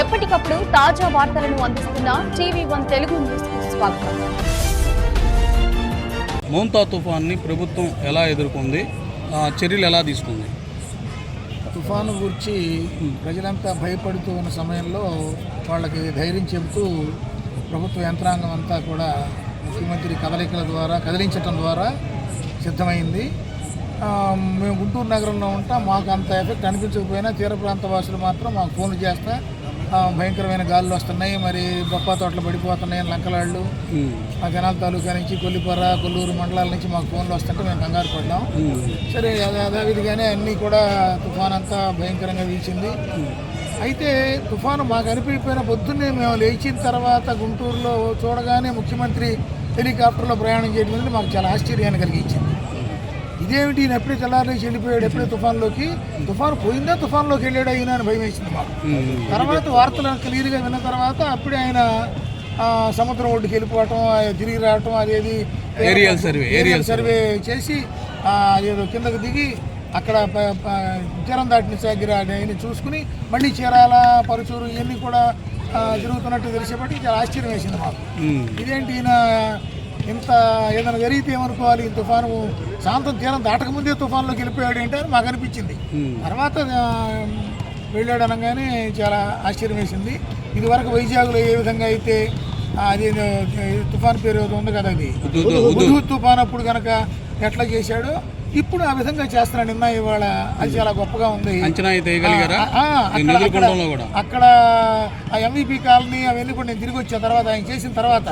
ఎప్పటికప్పుడు తాజా వార్తలను అందిస్తున్న టీవీ వన్ తెలుగు న్యూస్ స్వాగతం. మౌంతా తుఫాన్ని ప్రభుత్వం ఎలా ఎదుర్కొంది? ఆ చర్యలు ఎలా తీసుకుంది? తుఫాను గురించి ప్రజలంతా భయపడుతూ ఉన్న సమయంలో వాళ్ళకి ధైర్యం చెబుతూ ప్రభుత్వ యంత్రాంగం అంతా కూడా ముఖ్యమంత్రి కదలికల ద్వారా కదిలించటం ద్వారా సిద్ధమైంది. మేము గుంటూరు నగరంలో ఉంటాం. మాకు అంత ఎఫెక్ట్ అనిపించకపోయినా తీర ప్రాంత వాసులు మాత్రం మాకు ఫోన్లు చేస్తా భయంకరమైన గాలులు వస్తున్నాయి. మరి బొప్పా తోటలు పడిపోతున్నాయి లంకలాళ్ళు. ఆ జనాల తాలూకా నుంచి కొల్లిపర్ర కొల్లూరు మండలాల నుంచి మాకు ఫోన్లు వస్తుంటే మేము కంగారు పడ్డాం. సరే అదే అదేవిధంగానే అన్నీ కూడా తుఫాన్ అంతా భయంకరంగా వీచింది. అయితే తుఫాను మాకు అనిపిపోయిన పొద్దున్నే మేము లేచిన తర్వాత గుంటూరులో చూడగానే ముఖ్యమంత్రి హెలికాప్టర్లో ప్రయాణం చేయడం అనేది మాకు చాలా ఆశ్చర్యాన్ని కలిగించింది. ఇదేమిటి? ఈయన ఎప్పుడే తెల్లారేసి వెళ్ళిపోయాడు? ఎప్పుడే తుఫాన్లోకి? తుఫాను పోయిందా? తుఫాన్లోకి వెళ్ళాడు? అయినా అని భయం వేసింది తర్వాత వార్తలు క్లియర్గా విన్న తర్వాత అప్పుడే ఆయన సముద్రం ఒడ్డుకి వెళ్ళిపోవటం తిరిగి రావటం అదేది Aerial survey, aerial aerial survey చేసి ఏదో కిందకు దిగి అక్కడ తీరం దాటిన దగ్గర ఆయన చూసుకుని మళ్ళీ చీరాల పరుచూరు ఇవన్నీ కూడా ఆ, తిరుగుతున్నట్టు తెలిసేపటి చాలా ఆశ్చర్యం వేసింది మాకు. ఇదేంటి ఈయన ఇంత ఏదైనా జరిగితే ఏమనుకోవాలి? ఈ తుఫాను శాంతం తీరం దాటకముందే తుఫాన్లోకి వెళ్ళిపోయాడు ఏంటి అని మాకు అనిపించింది. తర్వాత వెళ్ళాడు అనగానే చాలా ఆశ్చర్యం వేసింది. ఇది వరకు వైజాగ్లో ఏ విధంగా అయితే అది తుఫాన్ పేరు ఉంది కదా అది? తుఫాన్ అప్పుడు కనుక ఎట్లా చేశాడో ఇప్పుడు ఆ విధంగా చేస్తున్నాడు నిన్న ఇవాళ అది చాలా గొప్పగా ఉంది. అంచనా అక్కడ- ఆ ఎంవీపీ కాలనీ అవన్నీ కూడా నేను తిరిగి వచ్చిన తర్వాత ఆయన చేసిన తర్వాత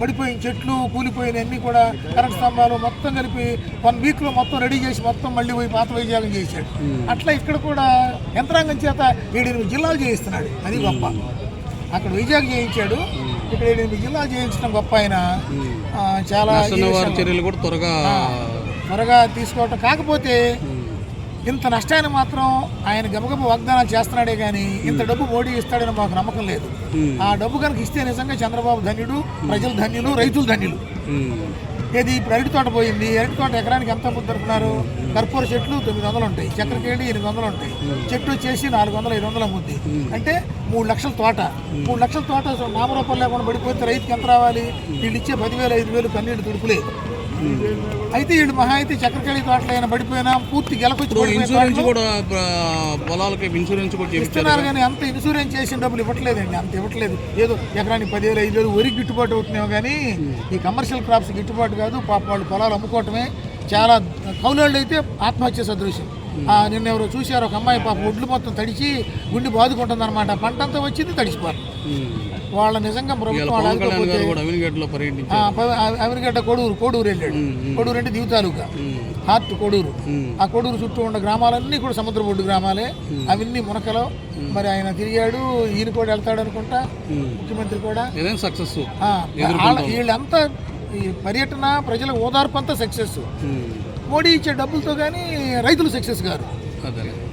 పడిపోయిన చెట్లు కూలిపోయిన అన్ని కూడా కరెంట్ స్తంభాలు మొత్తం కలిపి వన్ వీక్లో మొత్తం రెడీ చేసి మొత్తం మళ్ళీ పోయి పాత వైద్యాలం చేశాడు. అట్లా ఇక్కడ కూడా యంత్రాంగం చేత ఏడెనిమిది జిల్లాలు చేయిస్తున్నాడు. అది గొప్ప. అక్కడ వైజాగ్ చేయించాడు. ఇక్కడ ఏడెనిమిది జిల్లాలు చేయించడం గొప్ప ఆయన. చాలా చర్యలు కూడా త్వరగా త్వరగా తీసుకోవటం కాకపోతే ఇంత నష్టాన్ని మాత్రం ఆయన గబగబ వాగ్దానాలు చేస్తున్నాడే కానీ ఇంత డబ్బు మోడీ ఇస్తాడని మాకు నమ్మకం లేదు. ఉమ్, ఆ డబ్బు కనుక ఇస్తే నిజంగా చంద్రబాబు ధన్యుడు ప్రజలు ధన్యులు రైతులు ధన్యులు. ఏది ఇప్పుడు అరటి తోట పోయింది. అరటి తోట ఎకరానికి ఎంత ముద్ద దొరుకుతున్నారు కర్పూర చెట్లు తొమ్మిది వందలు ఉంటాయి. చక్కెరకేళి ఎనిమిది వందలు ఉంటాయి. చెట్టు వచ్చేసి నాలుగు వందలు ఐదు వందల ముద్ది అంటే మూడు లక్షల తోట. మూడు లక్షల తోట నామరూపం లేకుండా పడిపోతే రైతుకి ఎంత రావాలి? వీళ్ళు ఇచ్చే పదివేలు ఐదు వేలు కన్నీళ్ళు తుడుపులే అయితే వీళ్ళు మహా అయితే చక్కెరకేళి తోటలు అయినా పడిపోయినా పూర్తి గెలకొచ్చి ఇన్సూరెన్స్ కూడా పొలాలకి ఇన్సూరెన్స్ కూడా ఇస్తున్నారు కానీ అంత ఇన్సూరెన్స్ చేసిన డబ్బులు ఇవ్వట్లేదండి అంత ఇవ్వట్లేదు. ఏదో ఎకరానికి పదివేలు ఐదు వేలు వరికి గిట్టుబాటు అవుతున్నాయో కానీ ఈ కమర్షియల్ క్రాప్స్ గిట్టుబాటు కాదు పాప వాళ్ళు పొలాలు అమ్ముకోవటమే చాలా కౌలాళ్ళు అయితే ఆత్మహత్య సదృశ్యం నిన్న ఎవరో చూశారు ఒక అమ్మాయి పాప ఒడ్లు మొత్తం తడిచి గుండె బాదుకుంటుంది అనమాట పంట అంతా వచ్చింది తడిచిపోరు వాళ్ళ నిజంగా ప్రభుత్వం అవిరిగడ్డ కొడూరు కోడూరు వెళ్ళాడు. కోడూరు అంటే దీవు తాలూకా. హార్ట్ కోడూరు. ఆ కొడూరు చుట్టూ ఉన్న గ్రామాలన్నీ కూడా సముద్ర ఒడ్డు గ్రామాలే. అవన్నీ మునకలో. మరి ఆయన తిరిగాడు ఈయన కూడా వెళ్తాడు అనుకుంటా. ముఖ్యమంత్రి కూడా. సక్సెస్ వీళ్ళంతా ఈ పర్యటన ప్రజల ఓదార్పు అంతా సక్సెస్ మోడీ ఇచ్చే డబ్బులతో కానీ రైతులు సక్సెస్ గారు.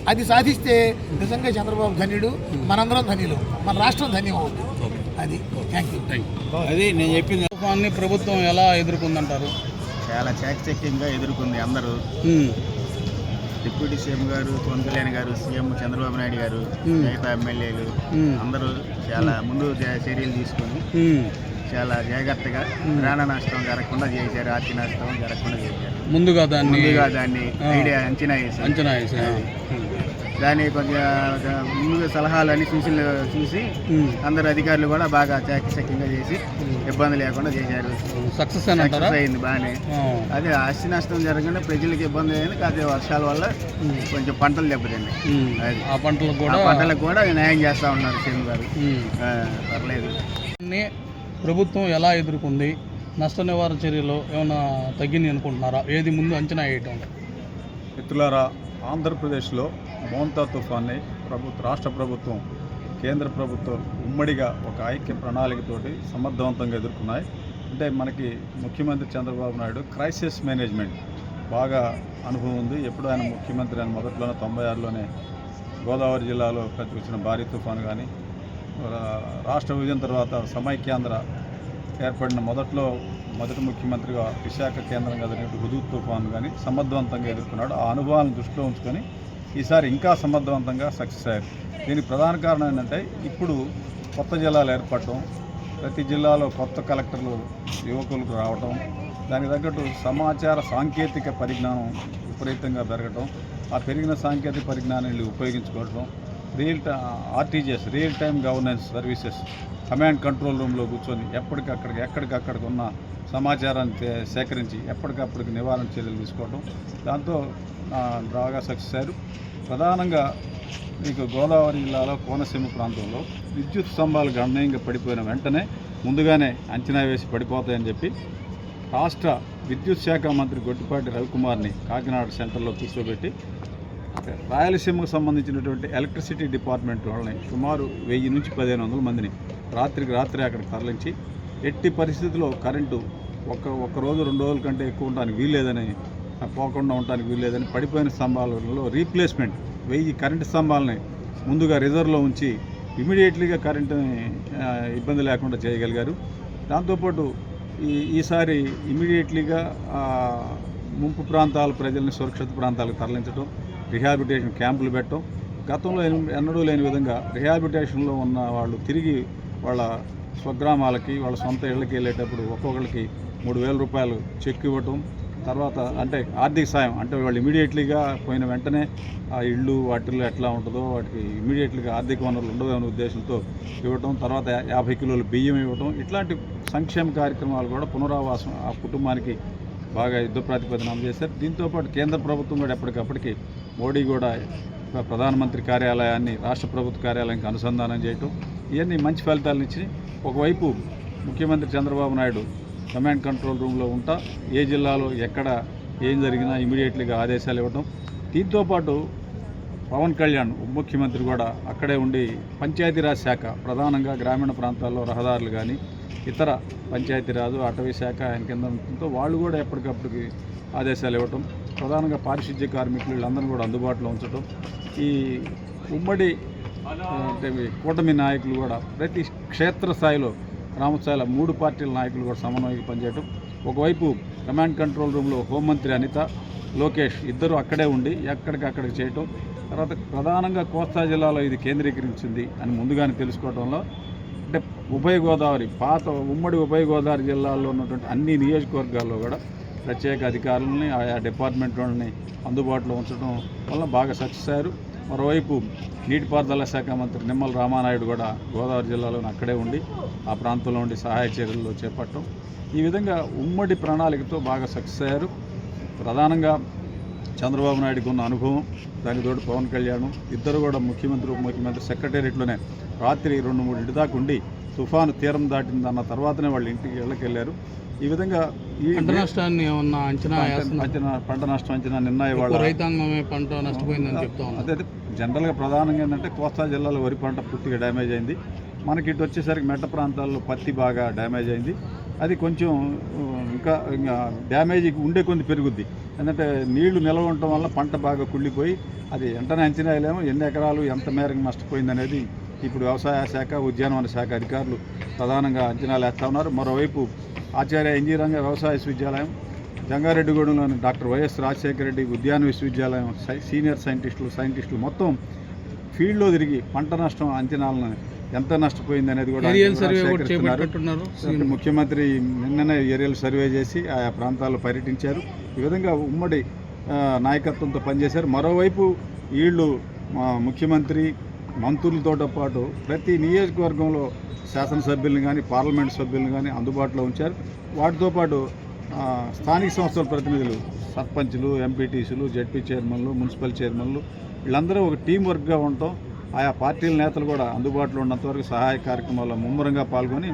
అదే. సాధిస్తే నిజంగా చంద్రబాబు ధన్యుడు మనందరం ధన్యులు మన రాష్ట్రం ధన్యం అవుతుంది. అది. థ్యాంక్ యూ థ్యాంక్ యూ అది నేను చెప్పింది తుఫాన్ని ప్రభుత్వం ఎలా ఎదుర్కొందంటారు? చాలా చాకచక్యంగా ఎదుర్కొంది అందరూ. డిప్యూటీ సీఎం గారు పవన్ కళ్యాణ్ గారు సీఎం చంద్రబాబు నాయుడు గారు. మిగతా ఎమ్మెల్యేలు. అందరూ చాలా ముందు చర్యలు తీసుకొని. చాలా జాగ్రత్తగా ప్రాణ నష్టం జరగకుండా చేశారు ఆర్థిక నష్టం జరగకుండా చేశారు. ముందుగా దాన్ని ముందుగా దాన్ని. ఐడియా అంచనా వేసి అంచనా వేసి ఆ. దాన్ని కొంచెం ముందుగా సలహాలు అన్ని సూచనలు చూసి. అందరు అధికారులు కూడా బాగా చాకచక్యంగా చేసి ఇబ్బంది లేకుండా చేశారు సక్సెస్ సక్సెస్ అయింది బాగానే. అదే ఆస్తి నష్టం జరగకుండా ప్రజలకు ఇబ్బంది అయింది కాకపోతే వర్షాల వల్ల కొంచెం పంటలు దెబ్బతింది. అది. ఆ పంటలకు ఆ కూడా పంటలకు కూడా న్యాయం చేస్తా ఉన్నారు సీఎం గారు పర్లేదు దీన్ని ప్రభుత్వం ఎలా ఎదుర్కొంది నష్ట నివారణ చర్యలు ఏమైనా తగ్గింది అనుకుంటున్నారా ఏది ముందు అంచనా వేయటం మిత్రులారా ఆంధ్రప్రదేశ్లో మోంతా తుఫాన్ని ప్రభుత్వ రాష్ట్ర ప్రభుత్వం కేంద్ర ప్రభుత్వం ఉమ్మడిగా ఒక ఐక్య ప్రణాళికతోటి సమర్థవంతంగా ఎదుర్కొన్నాయి. అంటే మనకి ముఖ్యమంత్రి చంద్రబాబు నాయుడు క్రైసిస్ మేనేజ్మెంట్ బాగా అనుభవం ఉంది. ఎప్పుడు ఆయన ముఖ్యమంత్రి ఆయన మొదట్లోనే తొంభై ఆరులోనే గోదావరి జిల్లాలో ప్రతి వచ్చిన భారీ తుఫాను కానీ రాష్ట్ర విభజన తర్వాత సమైక్యాంధ్ర ఏర్పడిన మొదట్లో మొదటి ముఖ్యమంత్రిగా విశాఖ కేంద్రంగా జరిగిన హుదూ తుఫాను కానీ సమర్థవంతంగా ఎదుర్కొన్నాడు. ఆ అనుభవాలను దృష్టిలో ఉంచుకొని ఈసారి ఇంకా సమర్థవంతంగా సక్సెస్ అయ్యారు. దీనికి ప్రధాన కారణం ఏంటంటే ఇప్పుడు కొత్త జిల్లాలు ఏర్పడటం ప్రతి జిల్లాలో కొత్త కలెక్టర్లు యువకులకు రావటం దానికి తగ్గట్టు సమాచార సాంకేతిక పరిజ్ఞానం విపరీతంగా పెరగటం ఆ పెరిగిన సాంకేతిక పరిజ్ఞానాన్ని ఉపయోగించుకోవటం real time RTGS real time governance services command control రూమ్లో కూర్చొని ఎప్పటికక్కడికి ఎక్కడికక్కడికి ఉన్న సమాచారాన్ని సేకరించి ఎప్పటికప్పటికి నివారణ చర్యలు తీసుకోవడం. దాంతో బాగా సక్సెస్ అయ్యారు ప్రధానంగా మీకు గోదావరి జిల్లాలో కోనసీమ ప్రాంతంలో విద్యుత్ స్తంభాలు గణనీయంగా పడిపోయిన వెంటనే ముందుగానే అంచనా వేసి పడిపోతాయని చెప్పి రాష్ట్ర విద్యుత్ శాఖ మంత్రి గొట్టిపాటి రవికుమార్ని కాకినాడ సెంటర్లో కూర్చోబెట్టి రాయలసీమకు సంబంధించినటువంటి ఎలక్ట్రిసిటీ డిపార్ట్మెంట్ వాళ్ళని సుమారు వెయ్యి నుంచి పదిహేను వందల మందిని రాత్రికి రాత్రి అక్కడికి తరలించి ఎట్టి పరిస్థితుల్లో కరెంటు ఒక ఒక రోజు రెండు రోజుల కంటే ఎక్కువ ఉండడానికి వీల్లేదని పోకుండా ఉండడానికి వీల్లేదని పడిపోయిన స్తంభాలలో రీప్లేస్మెంట్ వెయ్యి కరెంటు స్తంభాలని ముందుగా రిజర్వ్లో ఉంచి ఇమీడియట్లీగా కరెంటుని ఇబ్బంది లేకుండా చేయగలిగారు. దాంతోపాటు ఈ ఈసారి ఇమీడియట్లీగా ముంపు ప్రాంతాల ప్రజల్ని సురక్షిత ప్రాంతాలకు తరలించడం రిహాబిటేషన్ క్యాంపులు పెట్టడం. గతంలో ఎన్నడూ లేని విధంగా రిహాబిటేషన్లో ఉన్న వాళ్ళు తిరిగి వాళ్ళ స్వగ్రామాలకి వాళ్ళ సొంత ఇళ్ళకి వెళ్ళేటప్పుడు ఒక్కొక్కరికి మూడు వేల రూపాయలు చెక్ ఇవ్వటం. తర్వాత అంటే ఆర్థిక సాయం అంటే వాళ్ళు ఇమీడియట్లీగా పోయిన వెంటనే ఆ ఇళ్ళు వాటిల్లో ఎట్లా ఉంటుందో వాటికి ఇమీడియట్లీగా ఆర్థిక వనరులు ఉండవు అనే ఉద్దేశంతో ఇవ్వటం. తర్వాత యాభై కిలోల బియ్యం ఇవ్వటం. ఇట్లాంటి సంక్షేమ కార్యక్రమాలు కూడా పునరావాసం ఆ కుటుంబానికి బాగా యుద్ధ ప్రాతిపదన అమలు చేశారు. దీంతోపాటు కేంద్ర ప్రభుత్వం కూడా ఎప్పటికప్పటికి మోడీ కూడా ప్రధానమంత్రి కార్యాలయాన్ని రాష్ట్ర ప్రభుత్వ కార్యాలయానికి అనుసంధానం చేయటం ఇవన్నీ మంచి ఫలితాలను ఇచ్చి ఒకవైపు ముఖ్యమంత్రి చంద్రబాబు నాయుడు కమాండ్ కంట్రోల్ రూమ్లో ఉంటా ఏ జిల్లాలో ఎక్కడ ఏం జరిగినా ఇమీడియట్లీగా ఆదేశాలు ఇవ్వటం. దీంతోపాటు పవన్ కళ్యాణ్ ఉప ముఖ్యమంత్రి కూడా అక్కడే ఉండి పంచాయతీరాజ్ శాఖ ప్రధానంగా గ్రామీణ ప్రాంతాల్లో రహదారులు కానీ ఇతర పంచాయతీరాజు అటవీ శాఖ ఆయన కింద ఉంటుందో వాళ్ళు కూడా ఎప్పటికప్పటికి ఆదేశాలు ఇవ్వటం. ప్రధానంగా పారిశుద్ధ్య కార్మికులు వీళ్ళందరూ కూడా అందుబాటులో ఉంచడం ఈ ఉమ్మడి అంటే కూటమి నాయకులు కూడా ప్రతి క్షేత్రస్థాయిలో గ్రామస్థాయిలో మూడు పార్టీల నాయకులు కూడా సమన్వయంగా పనిచేయటం. ఒకవైపు కమాండ్ కంట్రోల్ రూమ్లో హోంమంత్రి అనిత లోకేష్ ఇద్దరు అక్కడే ఉండి ఎక్కడికక్కడికి చేయటం. తర్వాత ప్రధానంగా కోస్తా జిల్లాలో ఇది కేంద్రీకరించింది అని ముందుగానే తెలుసుకోవడంలో అంటే ఉభయ గోదావరి పాత ఉమ్మడి ఉభయ గోదావరి జిల్లాల్లో ఉన్నటువంటి అన్ని నియోజకవర్గాల్లో కూడా ప్రత్యేక అధికారులని ఆయా డిపార్ట్మెంట్ వాళ్ళని అందుబాటులో ఉంచడం వల్ల బాగా సక్సెస్ అయ్యారు. మరోవైపు నీటిపారుదల శాఖ మంత్రి నిమ్మల రామానాయుడు కూడా గోదావరి జిల్లాలోని అక్కడే ఉండి ఆ ప్రాంతంలో ఉండి సహాయ చర్యల్లో చేపట్టడం. ఈ విధంగా ఉమ్మడి ప్రణాళికతో బాగా సక్సెస్ అయ్యారు. ప్రధానంగా చంద్రబాబు నాయుడుకి ఉన్న అనుభవం దానితోటి పవన్ కళ్యాణ్ ఇద్దరు కూడా ముఖ్యమంత్రి ఉప ముఖ్యమంత్రి సెక్రటేరియట్లోనే రాత్రి రెండు మూడు ఇంటి దాకా ఉండి తుఫాను తీరం దాటిందన్న తర్వాతనే వాళ్ళ ఇంటికి వెళ్ళకెళ్ళారు ఈ విధంగా ఈ పంట నష్టాన్ని ఏమన్నా అంచనా అంచనా పంట నష్టం అంచనా నిన్న ఇవాళ రైతాంగమే పంట నష్టపోయిందని చెప్తా అదే జనరల్గా ప్రధానంగా ఏంటంటే కోస్తా జిల్లాలో వరి పంట పూర్తిగా డ్యామేజ్ అయింది. మనకి ఇటు వచ్చేసరికి మెట్ట ప్రాంతాల్లో పత్తి బాగా డ్యామేజ్ అయింది. అది కొంచెం ఇంకా ఇంకా డ్యామేజ్ ఉండే కొంది పెరుగుద్ది. ఎందుకంటే నీళ్ళు నిల్వ ఉండటం వల్ల పంట బాగా కుళ్ళిపోయి అది వెంటనే అంచనా వేయలేము. ఎన్ని ఎకరాలు ఎంత మేరకు నష్టపోయింది అనేది ఇప్పుడు వ్యవసాయ శాఖ ఉద్యానవన శాఖ అధికారులు ప్రధానంగా అంచనాలు వేస్తూ ఉన్నారు. మరోవైపు ఆచార్య ఇంజనీరింగ్ వ్యవసాయ విశ్వవిద్యాలయం జంగారెడ్డిగూడెంలోని డాక్టర్ వైఎస్ రాజశేఖర రెడ్డి ఉద్యాన విశ్వవిద్యాలయం సీనియర్ సైంటిస్టులు సైంటిస్టులు మొత్తం ఫీల్డ్లో తిరిగి పంట నష్టం అంచనాలను ఎంత నష్టపోయింది అనేది కూడా ముఖ్యమంత్రి నిన్ననే ఏరియల్ సర్వే చేసి ఆయా ప్రాంతాల్లో పర్యటించారు. ఈ విధంగా ఉమ్మడి నాయకత్వంతో పనిచేశారు. మరోవైపు వీళ్ళు ముఖ్యమంత్రి మంత్రులతో పాటు ప్రతి నియోజకవర్గంలో శాసనసభ్యులను కానీ పార్లమెంట్ సభ్యులను కానీ అందుబాటులో ఉంచారు. వాటితో పాటు స్థానిక సంస్థల ప్రతినిధులు సర్పంచ్లు ఎంపీటీసీలు జడ్పీ చైర్మన్లు మున్సిపల్ చైర్మన్లు వీళ్ళందరూ ఒక టీం వర్క్గా ఉండటం ఆయా పార్టీల నేతలు కూడా అందుబాటులో ఉన్నంతవరకు సహాయ కార్యక్రమాల్లో ముమ్మరంగా పాల్గొని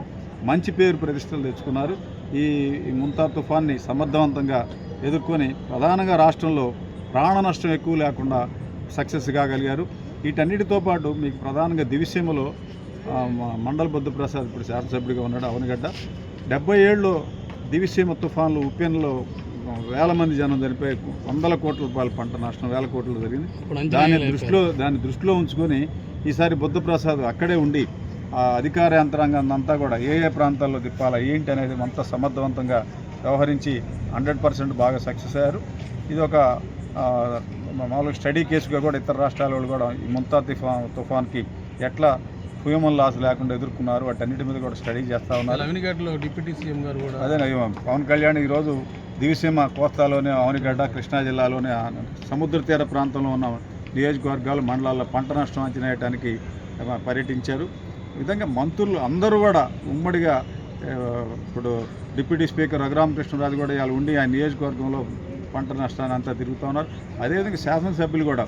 మంచి పేరు ప్రతిష్టలు తెచ్చుకున్నారు. ఈ ఈ ముంతా తుఫాన్ని సమర్థవంతంగా ఎదుర్కొని ప్రధానంగా రాష్ట్రంలో ప్రాణ నష్టం ఎక్కువ లేకుండా సక్సెస్ కాగలిగారు. వీటన్నిటితో పాటు మీకు ప్రధానంగా దివిసీమలో మండల బుద్ధప్రసాద్ ఇప్పుడు శాసనసభ్యుడిగా ఉన్నాడు అవనగడ్డ డెబ్బై ఏళ్ళలో దివిసీమ తుఫాన్లు ఉప్పెన్లో వేల మంది జనం చనిపోయి వందల కోట్ల రూపాయల పంట నష్టం వేల కోట్లు జరిగింది. వేయలేకపోయారు. దృష్టిలో దాన్ని దృష్టిలో ఉంచుకొని ఈసారి బుద్ధప్రసాద్ అక్కడే ఉండి ఆ అధికార యంత్రాంగాన్ని అంతా కూడా ఏ ఏ ప్రాంతాల్లో తిప్పాలా ఏంటి అనేది అంతా సమర్థవంతంగా వ్యవహరించి హండ్రెడ్ పర్సెంట్ బాగా సక్సెస్ అయ్యారు. ఇది ఒక మామూలుగా స్టడీ కేసుగా కూడా ఇతర రాష్ట్రాల వాళ్ళు కూడా ఈ ముంతా తుఫాన్ తుఫాన్కి ఎట్లా హ్యూమన్ లాస్ లేకుండా ఎదుర్కొన్నారు? వాటన్నిటి మీద కూడా స్టడీ చేస్తూ ఉన్నారు. అవినిగడ్డలో డిప్యూటీ సీఎం గారు కూడా అదే పవన్ కళ్యాణ్ ఈరోజు దివిసీమ కోస్తాలోని అవనిగడ్డ కృష్ణా జిల్లాలోని సముద్ర తీర ప్రాంతంలో ఉన్న నియోజకవర్గాలు మండలాల్లో పంట నష్టం అంచనా వేయడానికి పర్యటించారు విధంగా మంత్రులు అందరూ కూడా ఉమ్మడిగా ఇప్పుడు డిప్యూటీ స్పీకర్ రఘురామకృష్ణరాజు కూడా ఇవాళ ఉండి ఆ నియోజకవర్గంలో పంట నష్టాన్ని అంతా తిరుగుతూ ఉన్నారు. అదేవిధంగా శాసనసభ్యులు కూడా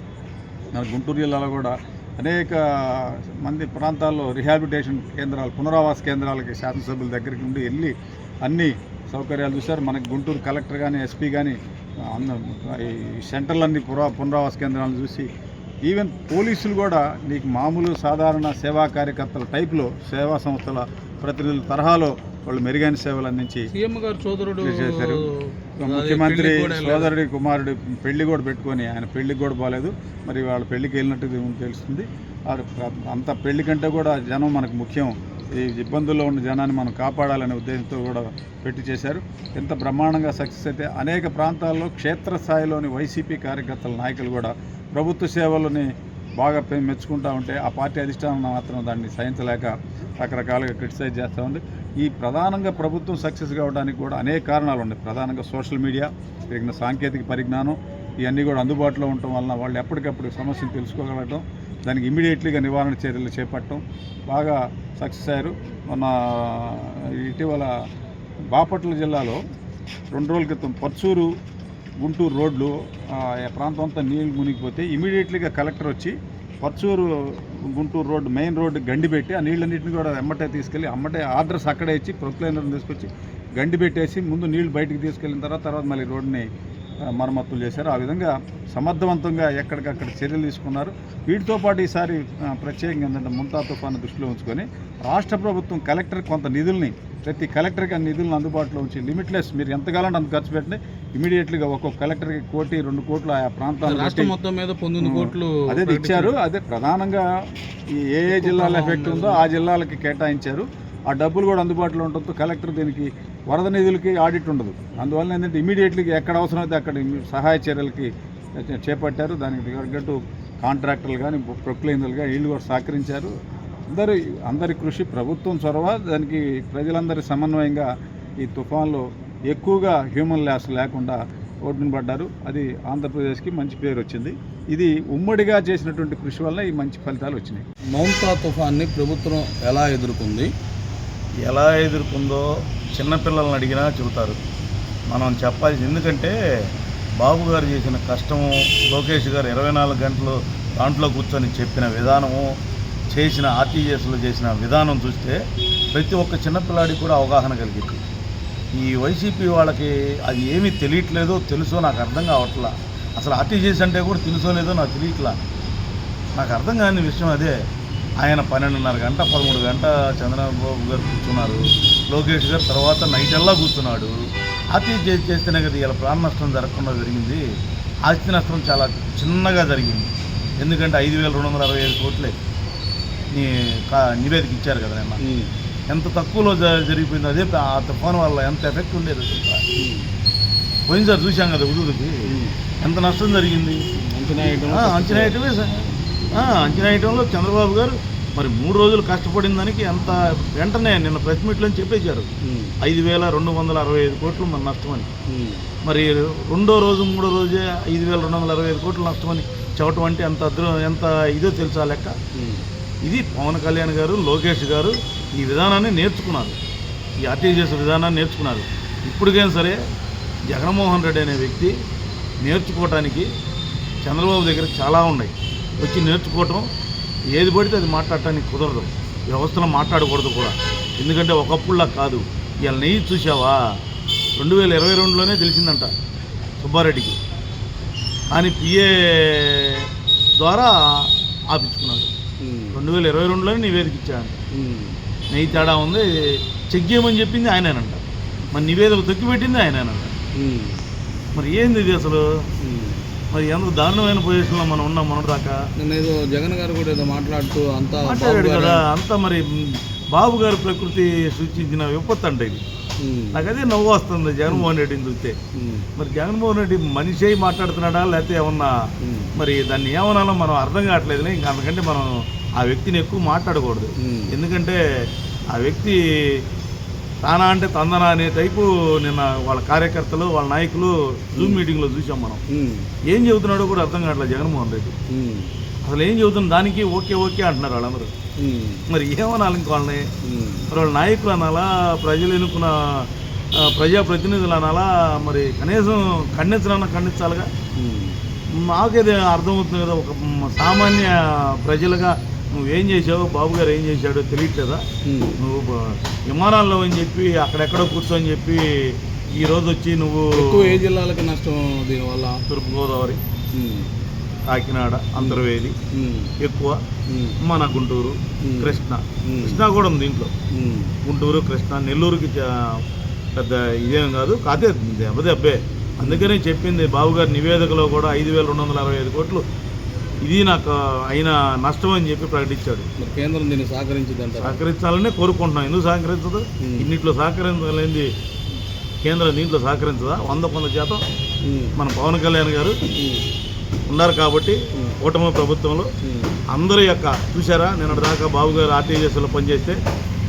మన గుంటూరు జిల్లాలో కూడా అనేక మంది ప్రాంతాల్లో రిహాబిలిటేషన్ కేంద్రాలు పునరావాస కేంద్రాలకి శాసనసభ్యుల దగ్గరికి ఉండి వెళ్ళి అన్ని సౌకర్యాలు చూశారు. మనకి గుంటూరు కలెక్టర్ కానీ ఎస్పీ కానీ ఈ సెంటర్లన్నీ పురా పునరావాస కేంద్రాలను చూసి ఈవెన్ పోలీసులు కూడా నీకు మామూలు సాధారణ సేవా కార్యకర్తల టైప్లో సేవా సంస్థల ప్రతినిధుల తరహాలో వాళ్ళు మెరుగైన సేవలు అందించి సీఎం గారు సోదరుడు చేశారు. ముఖ్యమంత్రి. సోదరుడి కుమారుడి పెళ్ళి కూడా పెట్టుకొని ఆయన పెళ్ళికి కూడా బాగాలేదు మరి వాళ్ళ పెళ్ళికి వెళ్ళినట్టు తెలుస్తుంది. అంత పెళ్ళి కంటే కూడా జనం మనకు ముఖ్యం. ఈ ఇబ్బందుల్లో ఉన్న జనాన్ని మనం కాపాడాలనే ఉద్దేశంతో కూడా పెట్టి చేశారు. ఎంత బ్రహ్మాండంగా సక్సెస్ అయితే అనేక ప్రాంతాల్లో క్షేత్రస్థాయిలోని వైసీపీ కార్యకర్తల నాయకులు కూడా ప్రభుత్వ సేవలని బాగా పె- మెచ్చుకుంటా ఉంటే ఆ పార్టీ అధిష్టానం మాత్రం దాన్ని సహించలేక రకరకాలుగా క్రిటిసైజ్ చేస్తూ ఉంది. ఈ ప్రధానంగా ప్రభుత్వం సక్సెస్ కావడానికి కూడా అనేక కారణాలు ఉన్నాయి. ప్రధానంగా సోషల్ మీడియా పెరిగిన సాంకేతిక పరిజ్ఞానం ఇవన్నీ కూడా అందుబాటులో ఉండటం వలన వాళ్ళు ఎప్పటికప్పుడు సమస్యను తెలుసుకోగలగటం దానికి ఇమీడియట్లీగా నివారణ చర్యలు చేపట్టడం బాగా సక్సెస్ అయ్యారు. మన ఇటీవల బాపట్ల జిల్లాలో రెండు రోజుల క్రితం పర్చూరు గుంటూరు రోడ్లు ఆ ప్రాంతం అంతా నీళ్ళు మునిగిపోతే ఇమీడియట్లీగా కలెక్టర్ వచ్చి Parchur Guntur road main road గండి పెట్టి ఆ నీళ్ళన్నింటిని కూడా ఎమ్మటే తీసుకెళ్ళి అమ్మటే ఆర్డర్స్ అక్కడే ఇచ్చి ప్రొక్లైనర్ని తీసుకొచ్చి గండి పెట్టేసి ముందు నీళ్ళు బయటికి తీసుకెళ్ళిన తర్వాత తర్వాత మళ్ళీ రోడ్డుని మరమ్మతులు చేశారు. ఆ విధంగా సమర్థవంతంగా ఎక్కడికక్కడ చర్యలు తీసుకున్నారు. వీటితో పాటు ఈసారి ప్రత్యేకంగా ఏంటంటే ముంతా తుఫాను దృష్టిలో ఉంచుకొని రాష్ట్ర ప్రభుత్వం కలెక్టర్ కొంత నిధుల్ని ప్రతి కలెక్టర్కి ఆ నిధులను అందుబాటులో ఉంచి లిమిట్లెస్ మీరు ఎంత కావాలంటే అంత ఖర్చు పెట్టండి. ఇమీడియట్లీగా ఒక్కొక్క కలెక్టర్కి కోటి రెండు కోట్లు ఆ ప్రాంతాలు రాష్ట్రం మొత్తం మీద పంతొమ్మిది కోట్లు అదే ఇచ్చారు. అదే ప్రధానంగా ఈ ఏ ఏ జిల్లాలో ఎఫెక్ట్ ఉందో ఆ జిల్లాలకి కేటాయించారు. ఆ డబ్బులు కూడా అందుబాటులో ఉండడంతో కలెక్టర్ దీనికి వరద నిధులకి ఆడిట్ ఉండదు. అందువల్ల ఏంటంటే ఇమీడియట్లీ ఎక్కడ అవసరమైతే అక్కడ సహాయ చర్యలకి చేపట్టారు. దానికి తగ్గట్టు కాంట్రాక్టర్లు కానీ ప్రొక్లైనర్లు కానీ వీళ్ళు కూడా సహకరించారు. అందరి అందరి కృషి ప్రభుత్వం చొరవ. దానికి ప్రజలందరి సమన్వయంగా ఈ తుఫాన్లో ఎక్కువగా హ్యూమన్ లాస్ లేకుండా ఓటును పడ్డారు. అది ఆంధ్రప్రదేశ్కి మంచి పేరు వచ్చింది. ఇది ఉమ్మడిగా చేసినటువంటి కృషి వల్ల ఈ మంచి ఫలితాలు వచ్చినాయి. మౌంతా తుఫాన్ని ప్రభుత్వం ఎలా ఎదుర్కొంది? ఎలా ఎదుర్కొందో చిన్నపిల్లల్ని అడిగినా చెబుతారు. మనం చెప్పాలి ఎందుకంటే బాబు గారు చేసిన కష్టము లోకేష్ గారు ఇరవై నాలుగు గంటలు దాంట్లో కూర్చొని చెప్పిన విధానము చేసిన ఆర్టీజీఎస్లో చేసిన విధానం చూస్తే ప్రతి ఒక్క చిన్నపిల్లాడికి కూడా అవగాహన కలిగింది. ఈ వైసీపీ వాళ్ళకి అది ఏమీ తెలియట్లేదో తెలుసో నాకు అర్థం కావట్లా. అసలు ఆర్టీజీఎస్ అంటే కూడా తెలుసో లేదో నాకు తెలియట్లా. నాకు అర్థం కాని విషయం అదే. ఆయన పన్నెండున్నర గంట పదమూడు గంట చంద్రబాబు గారు కూర్చున్నారు. లోకేష్ గారు తర్వాత నైట్ అల్లా కూర్చున్నాడు. అతి చే- చేస్తేనే కదా ఇలా ప్రాణ నష్టం జరగకుండా జరిగింది. ఆస్తి నష్టం చాలా చిన్నగా జరిగింది. ఎందుకంటే ఐదు వేల రెండు వందల అరవై ఐదు కోట్లే నీ నివేదిక ఇచ్చారు కదా నిన్న ఎంత తక్కువలో జరిగిపోయింది అదే ఆ తుఫాను వల్ల ఎంత ఎఫెక్ట్ ఉండేది. పోయినసారి చూశాం కదా ఉదుగుకి ఎంత నష్టం జరిగింది? అంచనా అంచనా అంచనా వేయటంలో చంద్రబాబు గారు మరి మూడు రోజులు కష్టపడిన దానికి ఎంత వెంటనే నిన్న ప్రెస్ మీట్లో చెప్పేశారు. ఐదు వేల రెండు వందల అరవై ఐదు కోట్లు మన నష్టమని. మరి రెండో రోజు మూడో రోజే ఐదు వేల రెండు వందల అరవై ఐదు కోట్లు నష్టమని చెప్పటం అంటే ఎంత అద్రు ఎంత ఇదో తెలుసా లెక్క. ఇది పవన్ కళ్యాణ్ గారు లోకేష్ గారు ఈ విధానాన్ని నేర్చుకున్నారు. ఈ ఆర్టీజీఎస్ విధానాన్ని నేర్చుకున్నారు. ఇప్పటికైనా సరే జగన్మోహన్ రెడ్డి అనే వ్యక్తి నేర్చుకోవటానికి చంద్రబాబు దగ్గర చాలా ఉన్నాయి. వచ్చి నేర్చుకోవటం ఏది పడితే అది మాట్లాడటానికి కుదరదు. వ్యవస్థలో మాట్లాడకూడదు కూడా. ఎందుకంటే ఒకప్పుడులా కాదు. ఇవాళ నెయ్యి చూసావా రెండు వేల ఇరవై రెండులోనే తెలిసిందంట సుబ్బారెడ్డికి. కానీ పిఏ ద్వారా ఆపించుకున్నాడు. రెండు వేల ఇరవై రెండులోనే నివేదిక ఇచ్చాను. నెయ్యి తేడా ఉంది. చెక్ చేయమని చెప్పింది ఆయనేనంట. మరి నివేదిక తొక్కిపెట్టింది ఆయనేనంట. మరి ఏంది ఇది అసలు. మరి ఎంత దారుణమైన పొజిషన్లో మనం ఉన్నాం మనం దాకా నిన్న ఏదో జగన్ గారు కూడా ఏదో మాట్లాడుతూ అంతా మాట్లాడాడు కదా అంతా మరి బాబు గారి ప్రకృతి సూచించిన విపత్తు అంటే ఇది. నాకు అదే నవ్వు వస్తుంది జగన్మోహన్ రెడ్డిని చూస్తే. మరి జగన్మోహన్ రెడ్డి మనిషి అయి మాట్లాడుతున్నాడా లేకపోతే ఏమన్నా మరి దాన్ని ఏమనాలో మనం అర్థం కావట్లేదులే ఇంకా అందుకంటే మనం ఆ వ్యక్తిని ఎక్కువ మాట్లాడకూడదు. ఎందుకంటే ఆ వ్యక్తి తానా అంటే తందనా అనే టైపు నిన్న వాళ్ళ కార్యకర్తలు వాళ్ళ నాయకులు జూమ్ మీటింగ్లో చూసాం మనం. ఏం చెబుతున్నాడో కూడా అర్థం కావట్లేదు జగన్మోహన్ రెడ్డి. అసలు ఏం చెబుతున్న దానికి ఓకే ఓకే అంటున్నారు వాళ్ళందరూ. మరి ఏమనాలి ఇంక వాళ్ళని? మరి వాళ్ళ నాయకులు అనాలా? ప్రజలు ఎన్నుకున్న ప్రజాప్రతినిధులు అనాలా? మరి కనీసం ఖండించాలన్నా ఖండించాలిగా మాకేది అర్థమవుతుంది కదా ఒక సామాన్య ప్రజలుగా నువ్వేం చేసావు బాబు గారు ఏం చేశాడో తెలియట్లేదా నువ్వు బ- విమానాల్లో అని చెప్పి అక్కడెక్కడో కూర్చొని చెప్పి ఈ రోజు వచ్చి నువ్వు ఏ జిల్లాలకు నష్టం దీనివల్ల? తూర్పుగోదావరి కాకినాడ అంతర్వేది ఎక్కువ మన గుంటూరు కృష్ణ కృష్ణా కూడా ఉంది దీంట్లో గుంటూరు కృష్ణ నెల్లూరుకి పెద్ద ఇదేం కాదు కాదే దెబ్బ దెబ్బే. అందుకనే చెప్పింది బాబుగారి నివేదికలో కూడా ఐదు వేల రెండు వందల అరవై ఐదు కోట్లు ఇది నాకు అయిన నష్టం అని చెప్పి ప్రకటించాడు. కేంద్రం దీన్ని సహకరించిందంటారా? సహకరించాలనే కోరుకుంటున్నాం. ఎందుకు సహకరించదు? ఇన్నిట్లో సహకరించలేంది? కేంద్రం దీంట్లో సహకరించదా? వంద కొంత శాతం మన పవన్ కళ్యాణ్ గారు ఉన్నారు కాబట్టి కూటమి ప్రభుత్వంలో అందరి యొక్క చూసారా నిన్న దాకా బాబు గారు ఆర్టీజీఎస్లో పనిచేస్తే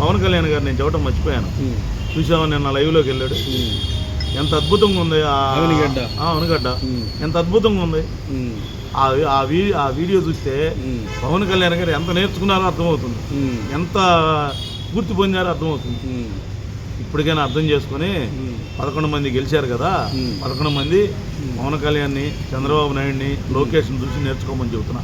పవన్ కళ్యాణ్ గారు నేను చెప్పడం మర్చిపోయాను. చూసావా నిన్న లైవ్లోకి వెళ్ళాడు? ఎంత అద్భుతంగా ఉంది అవనిగడ్డ. ఎంత అద్భుతంగా ఉంది? ఆ వీడియో చూస్తే పవన్ కళ్యాణ్ గారు ఎంత నేర్చుకున్నారో అర్థమవుతుంది. ఎంత పూర్తి పొందారో అర్థమవుతుంది. ఇప్పటికైనా అర్థం చేసుకొని పదకొండు మంది గెలిచారు కదా పదకొండు మంది పవన్ కళ్యాణ్ని చంద్రబాబు నాయుడిని లోకేష్ని చూసి నేర్చుకోమని చెబుతున్నా.